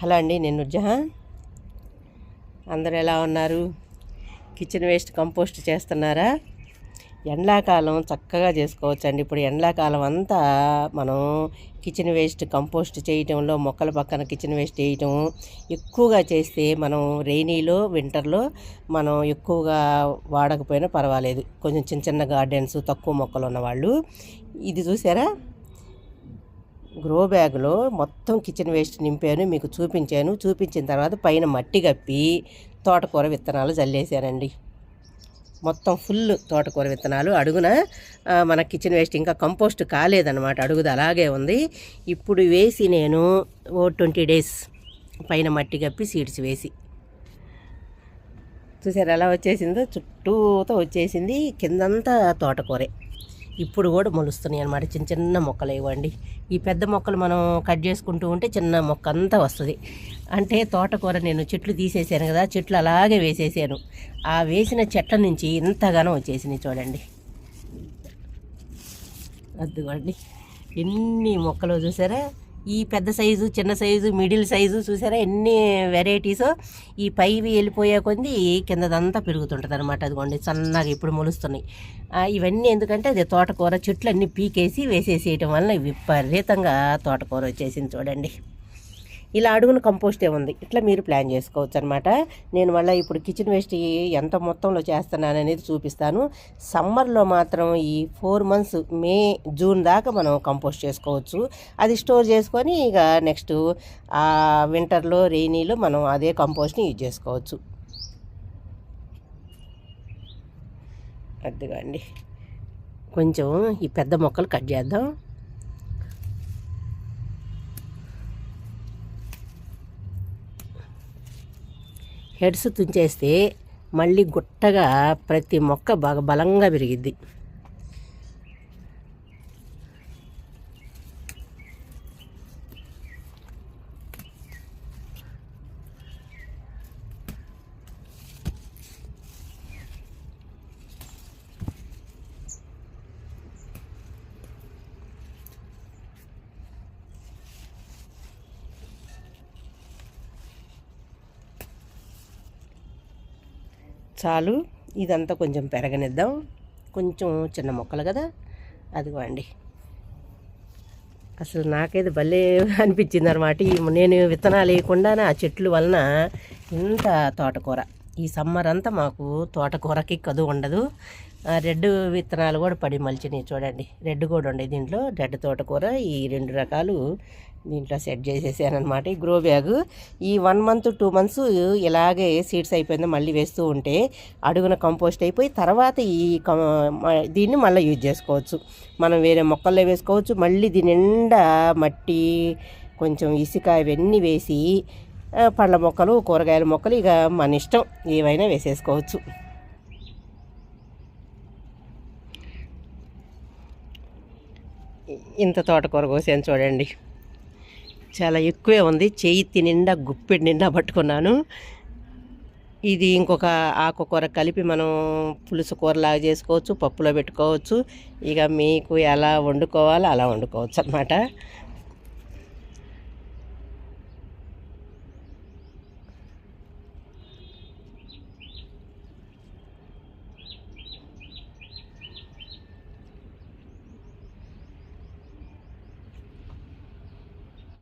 Hello అండి నేను జహాన్ అందరు ఎలా ఉన్నారు? కిచెన్ వేస్ట్ కంపోస్ట్ చేస్తున్నారా? ఎండాకాలం చక్కగా చేసుకోవచ్చండి. ఇప్పుడు ఎండాకాలం అంతా మనం కిచెన్ వేస్ట్ కంపోస్ట్ చేయటంలో మొక్కల పక్కన కిచెన్ వేస్ట్ చేయటం ఎక్కువగా చేస్తే మనం రెయినీలో వింటర్లో మనం ఎక్కువగా వాడకపోయినా పర్వాలేదు. కొంచెం చిన్న చిన్న గార్డెన్స్ తక్కువ మొక్కలు ఉన్నవాళ్ళు. ఇది చూసారా? గ్రో బ్యాగ్లో మొత్తం కిచెన్ వేస్ట్ నింపాను మీకు చూపించాను. చూపించిన తర్వాత పైన మట్టి కప్పి తోటకూర విత్తనాలు జల్లేసానండి మొత్తం ఫుల్ తోటకూర విత్తనాలు. అడుగున మన కిచెన్ వేస్ట్ ఇంకా కంపోస్ట్ కాలేదన్నమాట. అడుగుది అలాగే ఉంది. ఇప్పుడు వేసి నేను ఓ ట్వంటీ డేస్ పైన మట్టి కప్పి సీడ్స్ వేసి. చూసారు ఎలా వచ్చేసిందో? చుట్టూతో వచ్చేసింది. కిందంతా తోటకూరే. ఇప్పుడు కూడా మొలుస్తున్నాయి అనమాట చిన్న చిన్న మొక్కలు ఇవ్వండి. ఈ పెద్ద మొక్కలు మనం కట్ చేసుకుంటూ ఉంటే చిన్న మొక్క అంతా వస్తుంది. అంటే తోటకూర నేను చెట్లు తీసేసాను కదా చెట్లు అలాగే వేసేసాను. ఆ వేసిన చెట్ల నుంచి ఇంతగానో వచ్చేసినాయి చూడండి. అద్దుకోండి ఎన్ని మొక్కలు చూసారా? ఈ పెద్ద సైజు చిన్న సైజు మిడిల్ సైజు చూసారా? ఎన్ని వెరైటీస్ ఈ పైవి వెళ్ళిపోయే కొద్ది కిందదంతా పెరుగుతుంటుంది అనమాట అదిగోండి సన్నగా ఇప్పుడు మొలుస్తున్నాయి. ఇవన్నీ ఎందుకంటే అది తోటకూర చెట్లు అన్నీ పీకేసి వేసేసేయటం వలన విపరీతంగా తోటకూర వచ్చేసింది చూడండి. ఇలా అడుగున కంపోస్టే ఉంది. ఇట్లా మీరు ప్లాన్ చేసుకోవచ్చు అనమాట నేను మళ్ళీ ఇప్పుడు కిచెన్ వేస్ట్ ఎంత మొత్తంలో చేస్తున్నాను అనేది చూపిస్తాను. సమ్మర్లో మాత్రం ఈ ఫోర్ మంత్స్ మే జూన్ దాకా మనం కంపోస్ట్ చేసుకోవచ్చు. అది స్టోర్ చేసుకొని ఇక నెక్స్ట్ ఆ వింటర్లో రెయినీలో మనం అదే కంపోస్ట్ని యూజ్ చేసుకోవచ్చు. అదిగా అండి కొంచెం ఈ పెద్ద మొక్కలు కట్ చేద్దాం. హెడ్స్ తుంచేస్తే మళ్ళీ గుట్టగా ప్రతి మొక్క బాగా బలంగా పెరిగిద్ది చాలు. ఇదంతా కొంచెం పెరగనిద్దాం. కొంచెం చిన్న మొక్కలు కదా. అదిగో అండి అసలు నాకైతే భలే అనిపించింది అనమాట నేను విత్తనాలు వేయకుండా ఆ చెట్లు వలన ఇంత తోటకూర. ఈ సమ్మర్ అంతా మాకు తోటకూరకి కదువు ఉండదు. రెడ్ విత్తనాలు కూడా పడి మలిచినాయి చూడండి. రెడ్ కూడా ఉండే దీంట్లో. రెడ్ తోటకూర ఈ రెండు రకాలు దీంట్లో సెట్ చేసేసానమాట ఈ గ్రో బ్యాగ్ ఈ వన్ మంత్ టూ మంత్స్ ఇలాగే సీడ్స్ అయిపోయిందో మళ్ళీ వేస్తూ ఉంటే అడుగున కంపోస్ట్ అయిపోయి తర్వాత ఈ మ- దీన్ని మళ్ళీ యూజ్ చేసుకోవచ్చు. మనం వేరే మొక్కల్లో వేసుకోవచ్చు. మళ్ళీ దీని నిండా మట్టి కొంచెం ఇసుక ఇవన్నీ వేసి పళ్ళ మొక్కలు కూరగాయల మొక్కలు ఇక మన ఇష్టం. ఏవైనా వేసేసుకోవచ్చు. ఇంత తోటకూర కోసాను చూడండి. చాలా ఎక్కువే ఉంది. చేయి నిండా గుప్పిడి నిండా పట్టుకున్నాను. ఇది ఇంకొక ఆకుకూర కలిపి మనం పులుసు కూరలాగా చేసుకోవచ్చు పప్పులో పెట్టుకోవచ్చు. ఇక మీకు ఎలా వండుకోవాలో అలా వండుకోవచ్చు అనమాట